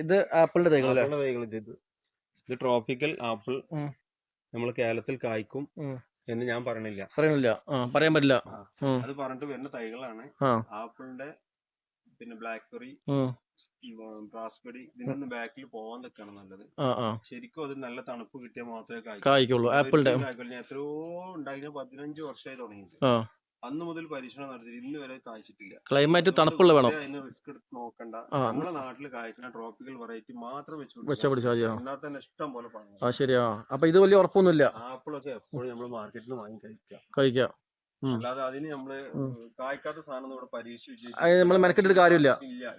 ഇത് ആപ്പിളിന്റെ തൈകൾ അല്ലേ ആപ്പിളിന്റെ തൈകൾ ഇത് ഇത് ട്രോപ്പിക്കൽ ആപ്പിൾ ഉം. നമ്മൾ കേരളത്തിൽ കായ്ക്കും ഉം. എന്ന് ഞാൻ പറയണില്ല പറയണില്ല ആ പറയാൻ പറ്റില്ല ഉം. അത് പറഞ്ഞിട്ട് വരുന്ന തൈകളാണ് ആ. ആപ്പിളിന്റെ പിന്നെ ബ്ലാക്ക്ബെറി ഉം. റാസ്ബെറി ഇതിനൊന്നും ബാക്കിൽ പോവാൻ നിൽക്കണം നല്ലത് ആ ആ ശരിക്കും അത് നല്ല തണുപ്പ് കിട്ടിയാൽ മാത്രമേ കായ്ക്കൂ. കായ്ക്കുള്ളൂ ആപ്പിളിന്റെ ഒരിക്കലും കായ്ക്കില്ല. ഞാൻ എത്രയോ ഉണ്ടാക്കിയ പതിനഞ്ച് വർഷമായി തുടങ്ങിയിട്ട് ആ അന്ന് മുതൽ പരീക്ഷണം നടത്തി ഇന്ന് വരെ കായ്ച്ചിട്ടില്ല ക്ലൈമറ്റ് തണുപ്പുള്ള വേണം? അതിന് റിസ്ക് എടുത്ത് നോക്കണ്ട. നമ്മുടെ നാട്ടിൽ കായ്ക്കുന്ന ട്രോപ്പിക്കൽ വെറൈറ്റി മാത്രം വെച്ച് വെച്ചാൽ പിടിച്ചാ മതിയോ? എന്നാൽ തന്നെ ഇഷ്ടം പോലെ ആ ശരിയാ. അപ്പൊ ഇത് വലിയ ഉറപ്പൊന്നുമില്ല. ആപ്പിളൊക്കെ എപ്പോഴും നമ്മൾ മാർക്കറ്റിൽ നിന്ന് വാങ്ങി കഴിക്കാം. കഴിക്കാം. അല്ലാതെ അതിന് നമ്മൾ. കായ്ക്കാത്ത സാധനം ഇവിടെ പരീക്ഷിച്ച് അത് നമ്മൾ മെനക്കെട്ടിട്ട് കാര്യമില്ല.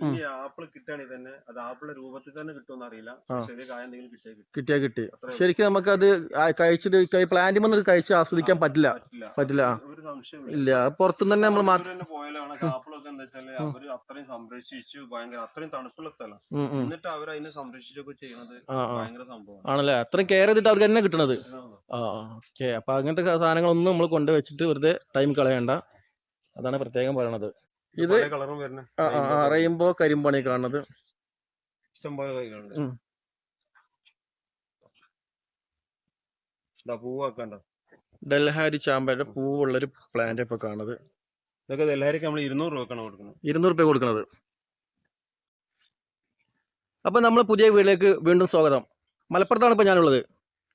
ഇനി ആപ്പിൾ കിട്ടുകയാണെങ്കിൽ തന്നെ അത് ആപ്പിളിന്റെ രൂപത്തിൽ തന്നെ കിട്ടുമെന്ന് അറിയില്ല. ചെറിയ കായ എന്തെങ്കിലും കിട്ടിയാൽ കിട്ടും. കിട്ടിയാ കിട്ടി. ശരിക്കും നമുക്ക് അത് കഴിച്ചിട്ട് പ്ലാന്റ് വന്ന് കഴിച്ച് ആസ്വദിക്കാൻ പറ്റില്ല. പറ്റില്ല. ഇല്ല പുറത്തുനിന്ന് തന്നെ നമ്മൾ പോയാലാണ് കാപ്പിളൊക്കെ എന്താ വെച്ചാൽ അവർ അത്രയും സംരക്ഷിച്ചു ഭയങ്കര അത്രയും തണുപ്പുള്ള സ്ഥലം. എന്നിട്ട് അവർ അതിനെ സംരക്ഷിച്ചൊക്കെ ചെയ്യുന്നത് ഭയങ്കര സംഭവമാണ്. ആണല്ലേ? അത്രയും കെയർ ചെയ്തിട്ട് അവർക്ക് തന്നെ കിട്ടണത്. ആ. ഓക്കെ അപ്പൊ അങ്ങനത്തെ സാധനങ്ങളൊന്നും നമ്മൾ കൊണ്ടുവച്ചിട്ട് വെറുതെ ടൈം കളയണ്ട. അതാണ് പ്രത്യേകം പറയണത്. ഇത് റെയിൻബോ കരിമ്പാണ് ഈ കാണുന്നത്. ഇഷ്ടംപോലെ കൈകളുണ്ട് പൂവാക്കണ്ട? ഡൽഹാരി ചാമ്പയുടെ പൂവുള്ളൊരു പ്ലാന്റ് ഇപ്പൊ കാണുന്നത്. ഇതൊക്കെ ഡൽഹാരിക്ക് നമ്മൾ ഇരുന്നൂറ് രൂപക്കാണ് കൊടുക്കുന്നത് ഇരുന്നൂറ് രൂപ കൊടുക്കുന്നത് അപ്പോൾ നമ്മൾ പുതിയ വീട്ടിലേക്ക് വീണ്ടും സ്വാഗതം. മലപ്പുറത്താണ് ഇപ്പോൾ ഞാനുള്ളത്.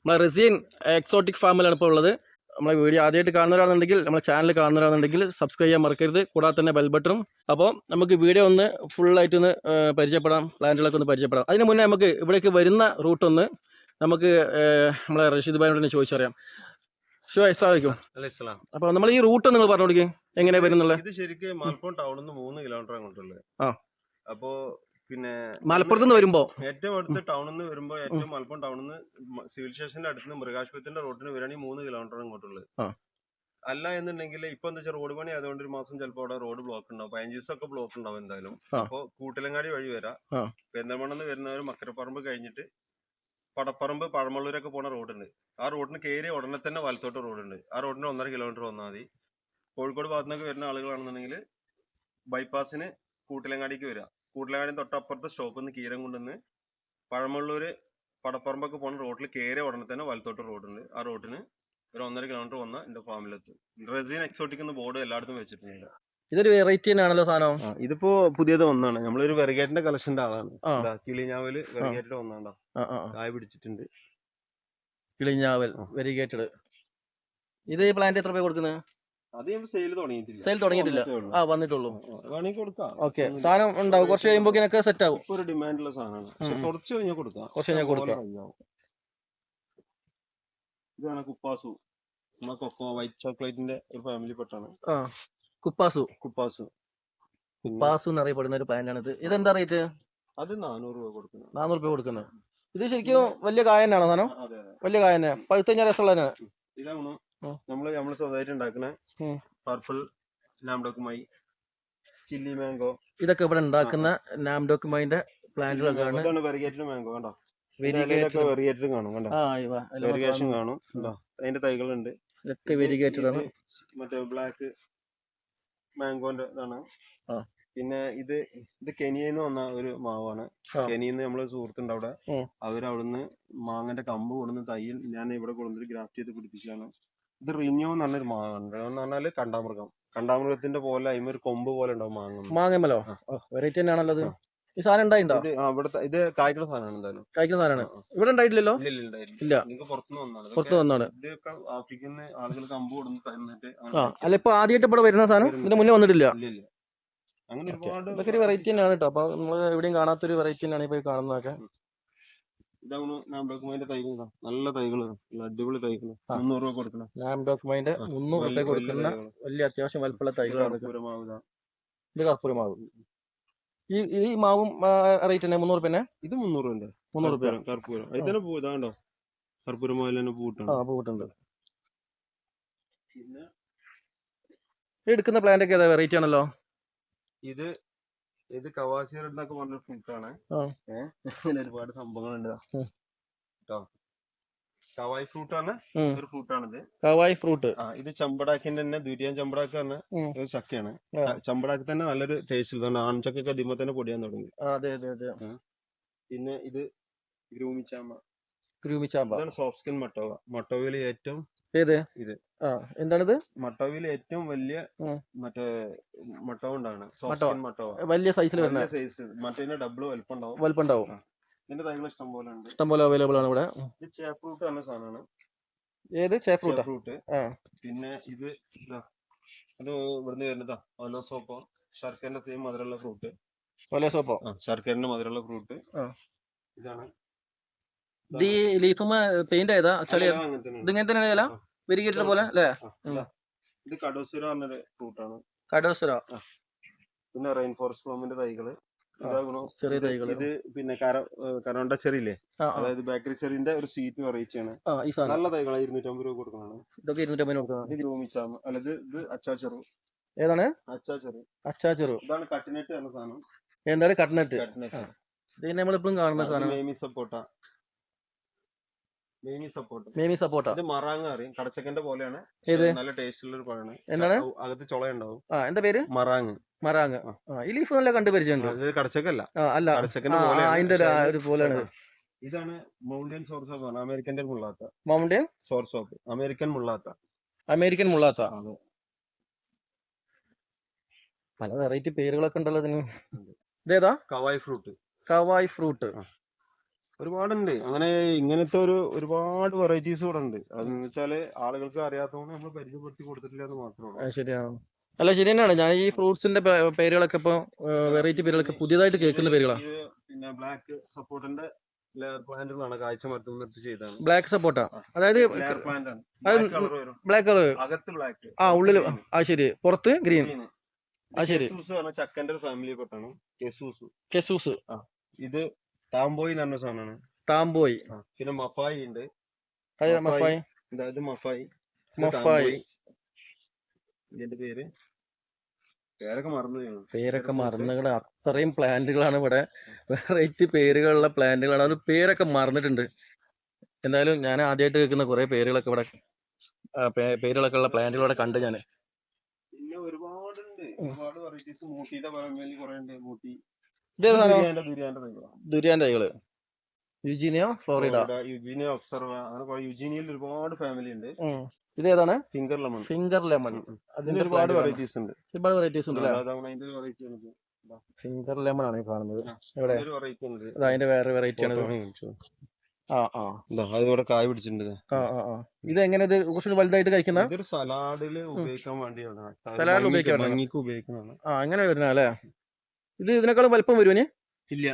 നമ്മളെ റെസിയൻ എക്സോട്ടിക് ഫാമിലാണ് ഇപ്പോൾ ഉള്ളത്. നമ്മളെ വീഡിയോ ആദ്യമായിട്ട് കാണുന്നവരാണെന്നുണ്ടെങ്കിൽ നമ്മളെ ചാനൽ കാണുന്നവരാണെന്നുണ്ടെങ്കിൽ സബ്സ്ക്രൈബ് ചെയ്യാൻ മറക്കരുത്. കൂടാതെ തന്നെ ബെൽ ബട്ടണും അപ്പോൾ നമുക്ക് വീഡിയോ ഒന്ന് ഫുള്ളായിട്ട് ഒന്ന് പരിചയപ്പെടാം. പ്ലാന്റുകളൊക്കെ ഒന്ന് പരിചയപ്പെടാം. അതിന് മുന്നേ നമുക്ക് ഇവിടേക്ക് വരുന്ന റൂട്ട് ഒന്ന് നമുക്ക് നമ്മളെ റഷീദ് ഭായിനോട് തന്നെ ചോദിച്ചറിയാം. അല്ലേ അപ്പോൾ നമ്മൾ ഈ റൂട്ട് നിങ്ങൾ പറഞ്ഞു കൊടുക്കേ. എങ്ങനെയാണ് വരുന്നുള്ളത് ഇത് ശരിക്കും മലപ്പുറം ടൗണിൽ നിന്ന് മൂന്ന് കിലോമീറ്റർ അങ്ങോട്ടുള്ളത്. അപ്പോ പിന്നെ മലപ്പുറത്ത് നിന്ന് വരുമ്പോൾ ഏറ്റവും അടുത്ത് ടൗണിൽ നിന്ന് വരുമ്പോ ഏറ്റവും മലപ്പുറം ടൗണിൽ നിന്ന് സിവിൽ സ്റ്റേഷന്റെ അടുത്ത് നിന്ന് മൃഗാശുപത്രിന്റെ റോഡിന് വരികയാണെങ്കിൽ മൂന്ന് കിലോമീറ്റർ അങ്ങോട്ടുള്ളത്. അല്ല എന്നുണ്ടെങ്കിൽ ഇപ്പൊ എന്താ വെച്ചാൽ റോഡ് പണി ആയതുകൊണ്ട് ഒരു മാസം ചിലപ്പോൾ അവിടെ റോഡ് ബ്ലോക്ക് ഉണ്ടാവും. പതിനഞ്ച് ദിവസമൊക്കെ ബ്ലോക്ക് ഉണ്ടാവും എന്തായാലും. അപ്പൊ കൂട്ടിലങ്ങാടി വഴി വരാം. പെരുന്തൽമണ്ണെന്ന് വരുന്നവർ മക്കരപ്പറമ്പ് കഴിഞ്ഞിട്ട് പടപ്പറമ്പ് പഴമള്ളൂരൊക്കെ പോണ റോഡുണ്ട്. ആ റോഡിന് കയറി ഉടനെ തന്നെ വലത്തോട്ട് റോഡുണ്ട്. ആ റോഡിന് ഒന്നര കിലോമീറ്റർ വന്നാൽ മതി. കോഴിക്കോട് ഭാഗത്തുനിന്നൊക്കെ വരുന്ന ആളുകളാണെന്നുണ്ടെങ്കിൽ ബൈപ്പാസിന് കൂട്ടിലങ്ങാടിക്ക് വരിക. കൂട്ടിലങ്ങാടി തൊട്ടപ്പുറത്തെ സ്റ്റോപ്പിൽ നിന്ന് കീരം കൊണ്ടുവന്ന് പഴമള്ളൂർ പടപ്പറമ്പൊക്കെ പോണ റോഡിൽ കയറിയ ഉടനെ തന്നെ വലത്തോട്ട് റോഡുണ്ട്. ആ റോഡിന് ഒരു ഒന്നര കിലോമീറ്റർ വന്നാൽ എന്റെ ഫാമിലെത്തും. റെസീൻ എക്സോട്ടിക് എന്ന് ബോർഡ് എല്ലായിടത്തും വെച്ചിട്ടുണ്ട്. ഇതൊരു വെറൈറ്റി തന്നെയാണല്ലോ സാധനം. ഇതിപ്പോ പുതിയത് ഒന്നാണ് നമ്മളൊരു വെറുകേറ്റിന്റെ കളക്ഷന്റെ ആളാണ്. കിളിഞ്ഞാവൽ ഒന്നാണ്ടാ കായ പിടിച്ചിട്ടുണ്ട്. കിളിഞ്ഞാവൽ ആ. വെരിഗേറ്റഡ് ഇത് ഈ പ്ലാന്റ് എത്ര രൂപ കൊടുക്കുന്നത് സെയിൽ തുടങ്ങിയിട്ടില്ല. ആ വന്നിട്ടുള്ളൂ. ഓക്കെ സാധനം ഉണ്ടാവും. കുറച്ച് കഴിയുമ്പോഴേക്കൊക്കെ സെറ്റ് ആവും. ഒരു ഡിമാൻഡുള്ള സാധനമാണ്. കുറച്ച് കഴിഞ്ഞാൽ കൊടുക്കാം. കുറച്ച് കഴിഞ്ഞാൽ കൊടുക്കാം. ഇതാണ് കുപ്പാസു. നമ്മളെ കൊക്കോ വൈറ്റ് ചോക്ലേറ്റിന്റെ ഒരു ഫാമിലി പെട്ടാണ്. കുപ്പാസു. കുപ്പാസു. കുപ്പാസു എന്നറിയപ്പെടുന്ന ഒരു പ്ലാന്റ് ആണ് ഇത് ഇതെന്താ റേറ്റ്? അത് നാനൂറ് രൂപ കൊടുക്കുന്നത് നാനൂറ് രൂപ കൊടുക്കുന്നത് ഇത് ശരിക്കും വലിയ കായ തന്നെയാണോ സാധനം വലിയ കായന? തന്നെ പഴുത്ത കഴിഞ്ഞാൽ രസമുള്ള ഇതാണ്. നമ്മൾ നമ്മൾ സ്വന്തമായിട്ട് ഉണ്ടാക്കുന്ന. പർപ്പിൾ ലാംഡോക്കുമായി ചില്ലി മാംഗോ. ഇതൊക്കെ ഇവിടെ ഉണ്ടാക്കുന്ന ലാംഡോക്കുമായിന്റെ പ്ലാന്റുകളൊക്കെയാണ് വെറിഗേറ്റഡ് മാംഗോ കണ്ടോ? വെറിഗേറ്റഡ് കാണും കണ്ടോ? വെറിഗേഷൻ കാണും അതിന്റെ തൈകളുണ്ട്. ഇതൊക്കെ വെരിഗേറ്റഡ് ആണ് മറ്റേ ബ്ലാക്ക് മാംഗോന്റെ ഇതാണ് ആ. പിന്നെ ഇത് ഇത് കെനിയയിൽ നിന്ന് വന്ന ഒരു മാവാണ് ആ. നിന്ന് നമ്മൾ സുഹൃത്തുണ്ട് അവിടെ ഉം. അവർ അവിടുന്ന് മാങ്ങന്റെ കമ്പ് കൊണ്ടുവന്ന് തയ്യിൽ ഞാൻ ഇവിടെ കൊണ്ടുവന്നിട്ട് ഗ്രാഫ്റ്റ് ചെയ്ത് പിടിപ്പിച്ചാണ് ഇത് റിന്യൂ എന്ന് പറഞ്ഞൊരു മാവാണ് റിന്യൂ എന്ന് പറഞ്ഞാൽ കണ്ടാമൃഗം കണ്ടാമൃഗത്തിന്റെ പോലെ അതിമൊരു ഒരു കൊമ്പ് പോലെ ഉണ്ടാവും മാങ്ങ മാങ്ങമലോ. വെറൈറ്റി തന്നെയാണല്ലോ അത് ആ. ഈ സാധനം ഉണ്ടായിണ്ടോ ഇത് കായ്ക്കുന്ന സാധനമാണ് എന്തായാലും. കഴിക്കുന്ന സാധനമാണ്. ഇവിടെ ഉണ്ടായിട്ടില്ലല്ലോ? ഇല്ല ഇല്ല ഉണ്ടായില്ല ഇല്ല. നിങ്ങൾക്ക് പുറത്തുനിന്ന് വന്നാണ് പുറത്ത് വന്നാണ് അല്ല ഇപ്പൊ ആദ്യമായിട്ട് ഇവിടെ വരുന്ന സാധനം ഇതിന് ഇതിന്റെ മുന്നേ വന്നിട്ടില്ല. ഇല്ല ഇല്ല. അങ്ങനെ ഒരുപാട് ഇതൊക്കെ ഒരു വെറൈറ്റി തന്നെയാണ് കേട്ടോ അപ്പൊ നമ്മൾ എവിടെയും കാണാത്തൊരു വെറൈറ്റി തന്നെയാണ് ഇപ്പൊ കാണുന്നതൊക്കെ. നല്ല തൈകൾ. അടിപൊളി തൈകൾ. മുന്നൂറ് രൂപ കൊടുക്കണം. ലാം ഡോക്യുമെന്റ് ആ. മുന്നൂറ് വലിയ- രൂപ കൊടുക്കുന്ന വലിയ അത്യാവശ്യം വലുപ്പമുള്ള തൈകളാണ് ഇത്. കർപ്പൂര മാവ് ഈ ഈ മാവും റേറ്റ് തന്നെ മുന്നൂറ് പിന്നെ ഇത് മുന്നൂറ് രൂപ മുന്നൂറ് രൂപ കർപ്പൂരം അതിൽ തന്നെ പൂ ഇതാണ്ടോ കർപ്പൂരമാവിൽ തന്നെ പൂ ആ പിന്നെ എടുക്കുന്ന പ്ലാന്റ് ഒക്കെ ഏതാ? വെറൈറ്റി ആണല്ലോ. ഇത് ഇത് കവാസിയർ എന്നൊക്കെ പറഞ്ഞ ഫ്രൂട്ട് ആണ്. ആ. ഏഹ് ഒരുപാട് സംഭവങ്ങളുണ്ട്. കേട്ടോ കവായി ഫ്രൂട്ട് ആണ് ഒരു ഫ്രൂട്ട് ആണിത് കവായ് ഫ്രൂട്ട്. ആ ഇത് ചമ്പടാക്കിന്റെ തന്നെ ദ്വിതീയം ചമ്പടാക്ക് പറഞ്ഞ ഒരു ചക്കയാണ്. ചമ്പടാക്കി തന്നെ നല്ലൊരു ടേസ്റ്റ് ഇതാണ് ആൺചക്കൊക്കെ ദിമ്മ തന്നെ പൊടിയാൻ തുടങ്ങി. അതെ അതെ അതെ. പിന്നെ ഇത് ഗ്രൂമിച്ചാമ്പ. ഗ്രൂമിച്ചാമ്പ. ഇതാണ് സോഫ്റ്റ് സ്കിൻ മട്ടോവ. മട്ടോവയിൽ ഏറ്റവും ഏത്? ഇത്. ആ എന്താണിത്? മട്ടോവയിൽ ഏറ്റവും വലിയ. മറ്റേ മട്ടോ ഉണ്ടാണ് സോഫ്റ്റ് മട്ടോവ. സ്കിൻ മട്ടോവ. വലിയ സൈസിൽ വരുന്ന. വലിയ സൈസ് മറ്റേ ഡബിൾ വലുപ്പം ഉണ്ടാവും വലുപ്പം ഉണ്ടാവും ഇതിന്റെ തൈകൾ ഇഷ്ടം പോലെ ഉണ്ട്. ഇഷ്ടംപോലെ അവൈലബിൾ ആണ് ഇവിടെ. ഇത് ചേപ്പ് ഫ്രൂട്ട് പറഞ്ഞ സാധനമാണ്. ഏത്? ചേഫ് ഫ്രൂട്ട് പിന്നെ ഇത് അത് ഇവിടുന്ന് വരുന്നതാ ഓലോ സോപ്പോ ശർക്കരന്റെ സെയിം മധുരമുള്ള ഫ്രൂട്ട് ഓലോ സോപ്പോ ശർക്കരന്റെ മധുരമുള്ള ഫ്രൂട്ട് ഇതാണ്. ഇത് ഈ ലീഫുമ്മ പെയിന്റ് ആയതാ? ചളി അല്ല, ഇതിങ്ങനെ തന്നെ വെരികേറ്റ പോലെ? അല്ലേ? ഇതാ. കടോസുര പറഞ്ഞൊരു ഫ്രൂട്ടാണ് കടോസുര? പിന്നെ റെയിൻ ഫോറസ്റ്റ് പ്ലമിന്റെ തൈകൾ. ചെറിയ തൈകൾ ഇത് പിന്നെ കര കരോണ്ട ചെറിയില്ലേ? അതായത് ബേക്കറി ചെറിന്റെ ഒരു സീറ്റ് വെറൈറ്റി ആണ് ആ ഈ സാധനം. നല്ല തൈകൾ ഇരുന്നൂറ്റമ്പത് രൂപ കൊടുക്കുന്നതാണ്. ഇതൊക്കെ ഇരുന്നൂറ്റമ്പത് കൊടുക്കുന്നത് ഇത് ഗ്രൂമിച്ചാമ അല്ല ഇത് അച്ചാച്ചെറു ഏതാണ്? അച്ചാച്ചെറു അച്ചാച്ചെറു ഇതാണ് കട്ടിനെറ്റ് എന്ന സാധനം. എന്താണ് കട്ട്നട്ട്? കട്ടിനെറ്റ് ഇത് നമ്മളിപ്പോഴും കാണുന്ന സാധനം. സപ്പോട്ട. മേമി ഇത് മറാങ്ങ അറിയും. കടച്ചക്കന്റെ പോലെയാണ്. നല്ല ടേസ്റ്റുള്ള ഒരു പഴമാണ്. എന്താണ്? അകത്ത് ആ എന്താ പേര്? മറാങ് ഈ ലീഫ് നല്ല കണ്ടു പരിചയമുണ്ട് ഇത് കടച്ചക്കല്ല. അല്ല. കടച്ചക്കന്റെ പോലെയാണ്. അതിന്റെ ഒരു- ഇതാണ് മൗണ്ടൻ സോർസ് ആണ്. അമേരിക്കന്റെ മുള്ളാത്ത. മൗണ്ടൻ സോർസോപ്പ് അമേരിക്കൻ മുള്ളാത്ത. അമേരിക്കൻ മുള്ളാത്ത. പല വെറൈറ്റി പേരുകളൊക്കെ ഉണ്ടല്ലോ ഇതിന്. ഇതേതാ കവായ് ഫ്രൂട്ട് കവായ് ഫ്രൂട്ട് ഒരുപാടുണ്ട്. അങ്ങനെ ഇങ്ങനത്തെ ഒരു ഒരുപാട് വെറൈറ്റീസ് ഇവിടെ ഉണ്ട് അതെന്ന് വെച്ചാൽ ആളുകൾക്ക് അറിയാത്തതുകൊണ്ട് നമ്മൾ പരിചയപ്പെടുത്തി കൊടുത്തിട്ടില്ല എന്ന് മാത്രമേ ഉള്ളൂ. ശരിയാണ് അല്ല ശരി തന്നെയാണ്. ഞാൻ ഈ ഫ്രൂട്ട്സിന്റെ പേരുകളൊക്കെ ഇപ്പൊ വെറൈറ്റി പേരുകളൊക്കെ പുതിയതായിട്ട് കേൾക്കുന്ന പേരുകളാണ് പിന്നെ ബ്ലാക്ക് സപ്പോർട്ടിന്റെ ലെയർ പ്ലാന്റുകളാണ് കാഴ്ച മരത്തിൽ നിർത്തി ചെയ്താണ് ബ്ലാക്ക് സപ്പോർട്ടാ അതായത് ബ്ലാക്ക് കളർ അകത്ത് ബ്ലാക്ക് ആ ഉള്ളിൽ ആ ശരി. പുറത്ത് ഗ്രീൻ ആ, ശരി. ചക്കന്റെ ഫാമിലി പെട്ടാണ്. കെസൂസ് കെസൂസ് ഇത് താംബോയി എന്ന് പറഞ്ഞ സാധനമാണ്. താംബോയ്. പിന്നെ മഫായി ഉണ്ട്. മഫായി. അതായത് മഫായി. മഫായി. ഇതിന്റെ പേര്? പേരൊക്കെ മറന്നു. പേരൊക്കെ മറന്നുകൾ അത്രയും പ്ലാന്റുകളാണ് ഇവിടെ. വെറൈറ്റി പേരുകളുള്ള പ്ലാന്റുകളാണ്. അത് പേരൊക്കെ മറന്നിട്ടുണ്ട്. എന്തായാലും ഞാൻ ആദ്യമായിട്ട് കേൾക്കുന്ന കുറെ പേരുകളൊക്കെ ഇവിടെ പേരുകളൊക്കെ ഉള്ള പ്ലാന്റുകൾ ഇവിടെ കണ്ട് ഞാൻ. പിന്നെ ഒരുപാടുണ്ട്. ഒരുപാട് വെറൈറ്റീസ് മൂട്ടിയുടെ ഫാമിലി കുറെ ഉണ്ട് മൂട്ടി. ദുരിയാൻ തൈകൾ. യുജീനിയോ ഫ്ലോറിഡ. യുജീനിയ ഒബ്സർവ അങ്ങനെ യുജീനിയയിൽ ഒരുപാട് ഫാമിലി ഉണ്ട്. ഇത് ഏതാണ്? Finger lemon. Finger lemon. അതിന് ഒരുപാട് വെറൈറ്റീസ് ഉണ്ട്. ഒരുപാട് വെറൈറ്റീസ് ഉണ്ട് ഫിംഗർ ലെമൺ ആണ് കാണുന്നത്. ഇവിടെ അതിന്റെ വേറെ വെറൈറ്റി ആണ് അതിവിടെ കായ് പിടിച്ചിട്ടുണ്ട്. ഇത്. എങ്ങനെ ഇത് കുറച്ചുകൂടി വലുതായിട്ട് കഴിക്കുന്ന? സലാഡിൽ ഉപയോഗിക്കാൻ വേണ്ടിയാണ്. സലാഡിൽ ഉപയോഗിക്കാൻ ഉപയോഗിക്കുന്നതാണ്. ആ അങ്ങനെ വരുന്ന അല്ലേ ഇത് ഇതിനേക്കാളും വലിപ്പം വരുവിന് ഇല്ല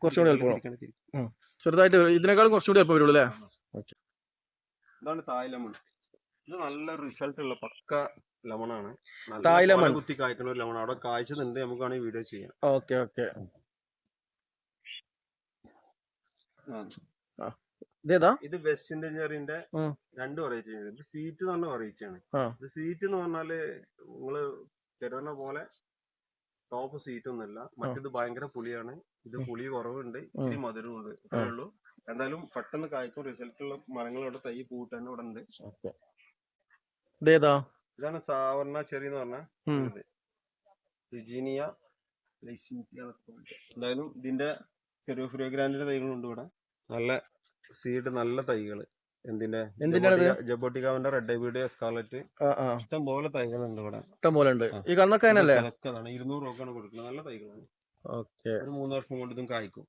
കുറച്ചുകൂടി വലുപ്പം. ചെറുതായിട്ട്. ഇതിനേക്കാളും കുറച്ചുകൂടി വലിപ്പം വരുള്ളൂ അല്ലേ? ഇതാണ് തായ് ലെമൺ. ഇത് നല്ല റിസൾട്ട് ഉള്ള പക്ക ലെമൺ ആണ് തായ് കൊല കുത്തി കായ്ക്കുന്ന ഒരു ലെമൺ അവിടെ കായ്ച്ചതുണ്ട് നമുക്കാണെങ്കിൽ വീഡിയോ ചെയ്യാം. Okay okay. ആ. ഇത് വെസ്റ്റ് ഇന്ത്യൻ ചെറിന്റെ രണ്ട് വെറൈറ്റി ഇത് സീറ്റ് എന്ന് പറഞ്ഞ വെറൈറ്റി ആണ്. ഇത് സീറ്റ് എന്ന് പറഞ്ഞാൽ നിങ്ങൾ കരുതുന്ന പോലെ ടോപ്പ് സീറ്റ് ഒന്നുമല്ല. മറ്റേത് ഭയങ്കര പുളിയാണ് ഇത് പുളി കുറവുണ്ട്. ഇത്തിരി മധുരമുണ്ട് ഇത്രേ ഉള്ളൂ. എന്തായാലും പെട്ടെന്ന് കായ്ക്കും റിസൾട്ട് ഉള്ള മരങ്ങൾ ഇവിടെ തൈ പൂട്ടാൻ ഇവിടെ ഉണ്ട്. ഇതേതാ ഇതാണ് സാവർണ ചെറി എന്ന് പറഞ്ഞ എന്തായാലും ഇതിന്റെ ചെറിയ ഫ്രോഗ്രാൻഡിന്റെ തൈകളുണ്ട് ഇവിടെ. നല്ല സീഡ് നല്ല തൈകൾ? ജബോട്ടിക്കാവിന്റെ റെഡ് ഐബിയുടെ സ്കാർലറ്റ് ഇഷ്ടം പോലെ തൈകളുണ്ട് ഇവിടെ. ഇഷ്ടം പോലെ ഉണ്ട്. ഈ കണ്ണൊക്കെ അതിനല്ലേ ഇരുന്നൂറ് കൊടുക്കുന്നത്. നല്ല തൈകളാണ്. ഓക്കെ. ഒരു മൂന്ന് വർഷം കൊണ്ട് ഇതും കായ്ക്കും.